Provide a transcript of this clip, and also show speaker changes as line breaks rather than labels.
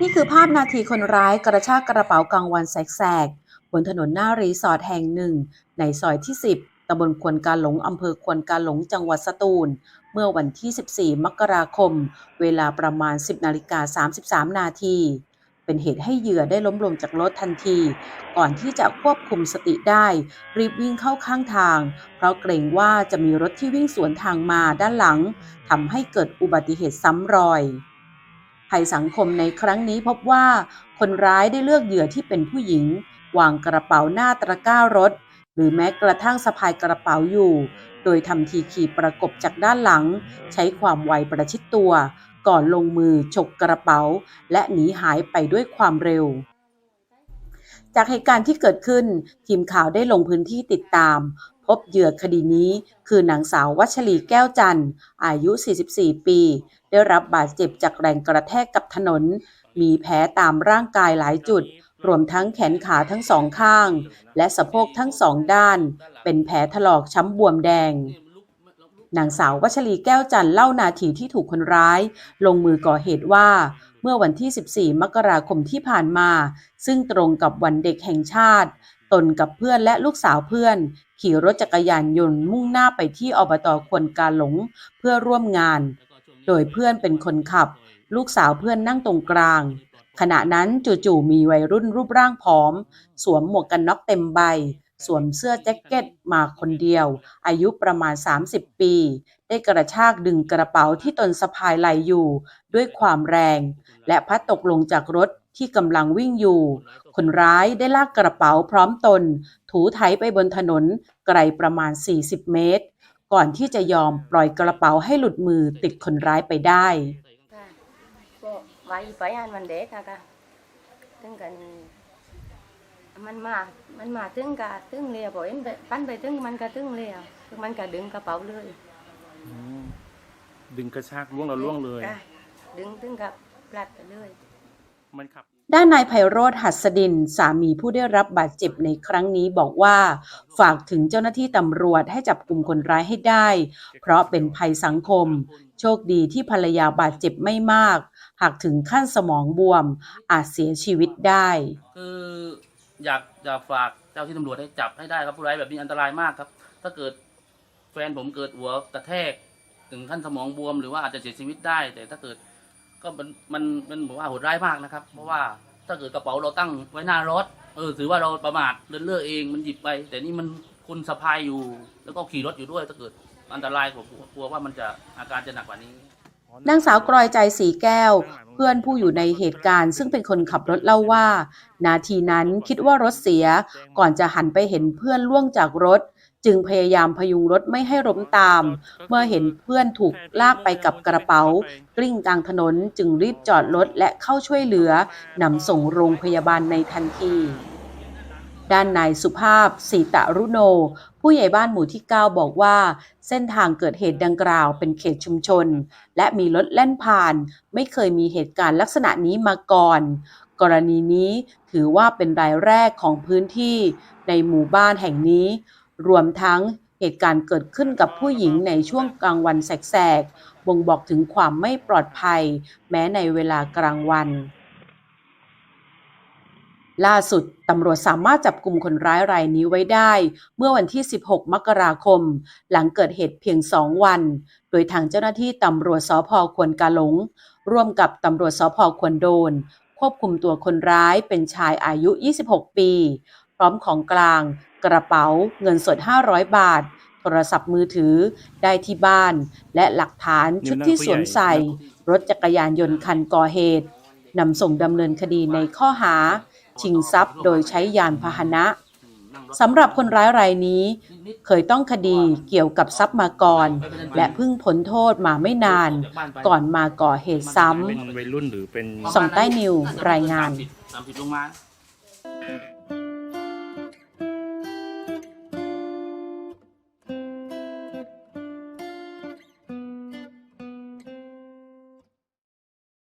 นี่คือภาพนาทีคนร้ายกระชากกระเป๋ากลางวันแสกๆบนถนนหน้ารีสอร์ทแห่งหนึ่ง ในซอยที่ 10ตำบลควนกาหลงอำเภอควนกาหลงจังหวัดสตูล เมื่อวันที่ 14 มกราคม เวลาประมาณ 10นาฬิกา33 นาทีเป็นเหตุให้เหยื่อได้ล้มลงจากรถทันที ก่อนที่จะควบคุมสติได้ รีบวิ่งเข้าข้างทาง เพราะเกรงว่าจะมีรถที่วิ่งสวนทางมาด้านหลังทำให้เกิดอุบัติเหตุซ้ำรอย ภัยสังคมในครั้งนี้พบว่า คนร้ายได้เลือกเหยื่อที่เป็นผู้หญิง วางกระเป๋าหน้าตะกร้ารถ หรือแม้กระทั่งสะพายกระเป๋าอยู่ โดยทำทีขี่ประกบจากด้านหลัง ใช้ความไวประชิดตัว ก่อนลงมือฉกกระเป๋า และหนีหายไปด้วยความเร็วจากเหตุการณ์ที่เกิดขึ้น ทีมข่าวได้ลงพื้นที่ติดตาม พบเหยื่อคดีนี้ คือนางสาววัชรีแก้วจันทร์อายุ 44 ปี ได้รับบาดเจ็บจากแรงกระแทกกับถนน มีแผลตามร่างกายหลายจุด รวมทั้งแขนขาทั้งสองข้าง และสะโพกทั้งสองด้าน เป็นแผลถลอกช้ำบวมแดงนางสาววัชรีแก้วจันทร์เล่านาทีที่ถูกคนร้าย ลงมือก่อเหตุว่า เมื่อวันที่ 14 มกราคมที่ผ่านมา ซึ่งตรงกับวันเด็กแห่งชาติ ตนกับเพื่อนและลูกสาวเพื่อน ขี่รถจักรยานยนต์มุ่งหน้าไปที่อบตควนกาหลงเพื่อร่วมงาน โดยเพื่อนเป็นคนขับ ลูกสาวเพื่อนนั่งตรงกลาง ขณะนั้นจู่ๆมีวัยรุ่นรูปร่างผอม สวมหมวกกันน็อกเต็มใบ สวมเสื้อแจ็คเก็ตมาคนเดียว อายุประมาณ 30 ปี ได้กระชากดึงกระเป๋าที่ตนสะพายไหลอยู่ ด้วยความแรง และพัดตกลงจากรถ ที่กำลังวิ่งอยู่ คนร้ายได้ลากกระเป๋าพร้อมตน ถูไถไปบนถนนไกลประมาณ 40 เมตร ก่อนที่จะยอมปล่อยกระเป๋าให้หลุดมือติดคนร้ายไปได้
ค่ะก็ไว้ไปอ่านวันเด็กอะค่ะถึงกัน มันมา มันมาถึงกะถึงเลยพอเห็นไปปั้นไปถึงมันก็ถึงเลยถึงมันก็ดึงกระเป๋าเลย
อืมดึงกระชากล่วงเราล่วงเลย
ค่ะดึงถึงกับพลัดไปเลย
มันขับ
ด้านนายไพโรธหัสดิน สามีผู้ได้รับบาดเจ็บในครั้งนี้บอกว่า ฝากถึงเจ้าหน้าที่ตำรวจให้จับกลุ่มคนร้ายให้ได้ เพราะเป็นภัยสังคม โชคดีที่ภรรยาบาดเจ็บไม่มาก หากถึงขั้นสมองบวม อาจเสียชีวิตได้
คืออยากอยากฝากเจ้าที่ตำรวจให้จับให้ได้ครับผู้ร้ายแบบนี้อันตรายมากครับ ถ้าเกิดแฟนผมเกิดหัวกระแทก ถึงขั้นสมองบวม หรือว่าอาจจะเสียชีวิตได้ แต่ถ้าเกิด ก็มันมันมันบอกว่าโหดร้ายมากนะครับ เพราะว่าถ้าเกิดกระเป๋าเราตั้งไว้หน้ารถ เออถือว่าเราประมาทเลื่อนเลือเองมันหยิบไป แต่นี่มันคุณสะพายอยู่ แล้วก็ขี่รถอยู่ด้วยถ้าเกิดอันตรายผมกลัวว่ามันจะอาการจะหนักกว่านี้
นางสาวกรอยใจสีแก้ว เพื่อนผู้อยู่ในเหตุการณ์ ซึ่งเป็นคนขับรถเล่าว่า นาทีนั้นคิดว่ารถเสียก่อนจะหันไปเห็นเพื่อนล่วงจากรถ จึงพยายามพยุงรถไม่ให้ล้มตาม เมื่อเห็นเพื่อนถูกลากไปกับกระเป๋า กลิ้งกลางถนนจึงรีบจอดรถและเข้าช่วยเหลือนำส่งโรงพยาบาลในทันทีด้านนายสุภาพสีตะรุโน ผู้ใหญ่บ้านหมู่ที่ 9 บอกว่า เส้นทางเกิดเหตุดังกล่าวเป็นเขตชุมชน และมีรถแล่นผ่าน ไม่เคยมีเหตุการณ์ลักษณะนี้มาก่อน กรณีนี้ถือว่าเป็นรายแรกของพื้นที่ในหมู่บ้านแห่งนี้ รวมทั้งเหตุการณ์เกิดขึ้นกับผู้หญิงในช่วงกลางวันแสกๆ บ่งบอกถึงความไม่ปลอดภัย แม้ในเวลากลางวัน ล่าสุดตำรวจสามารถจับกลุ่มคนร้ายรายนี้ไว้ได้ เมื่อวันที่ 16 มกราคม หลังเกิดเหตุเพียง 2 วัน โดยทางเจ้าหน้าที่ตำรวจสพควนกาหลง ร่วมกับตำรวจสพควนโดน ควบคุมตัวคนร้ายเป็นชายอายุ 26 ปี พร้อมของกลาง กระเป๋า เงินสด 500 บาท โทรศัพท์มือถือได้ที่บ้าน และหลักฐานชุดที่สวมใส่ รถจักรยานยนต์คันก่อเหตุนำส่งดำเนินคดีในข้อหา ชิงทรัพย์โดยใช้ยานพาหนะสำหรับคนร้ายรายนี้ เคยต้องคดีเกี่ยวกับทรัพย์มาก่อน และเพิ่งพ้นโทษมาไม่นาน ก่อนมาก่อเหตุซ้
เป็นวัยรุ่นหรือเป็น
ส่องใต้นิวรายงาน